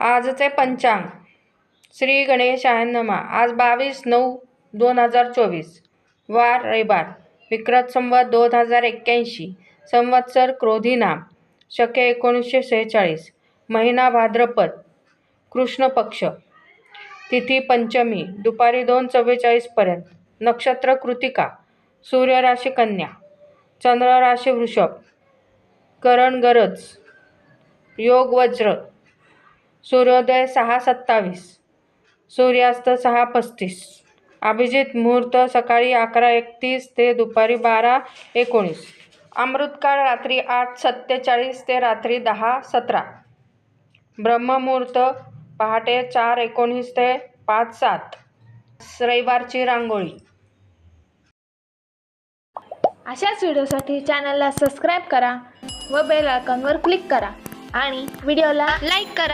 आजचे पंचांग. श्री गणेश नमा. आज बावीस नऊ दोन हजार चोवीस. वार रविवार. विक्रत संवत दोन हजार एक्क्याऐंशी. संवत्सर क्रोधीनाम शके एकोणीसशे सेहेचाळीस महिना भाद्रपद. कृष्ण पक्ष. तिथी पंचमी. दुपारी दोन चव्वेचाळीसपर्यंत नक्षत्र कृतिका. सूर्यराशी कन्या. चंद्रराशी वृषभ. करण गरज. योग वज्र. सूर्योदय सहा सत्तावीस सूर्यास्त सहा पस्तीस अभिजित मुहूर्त सकाळी अकरा एकतीस ते दुपारी बारा एकोणीस अमृतकाळ रात्री आठ सत्तेचाळीस ते रात्री दहा सतरा ब्रह्ममुहूर्त पहाटे चार एकोणीस ते पाच सात रविवारची रांगोळी. अशाच व्हिडिओसाठी चॅनलला सबस्क्राईब करा व बेल आयकॉनवर क्लिक करा आणि व्हिडिओला लाईक करा.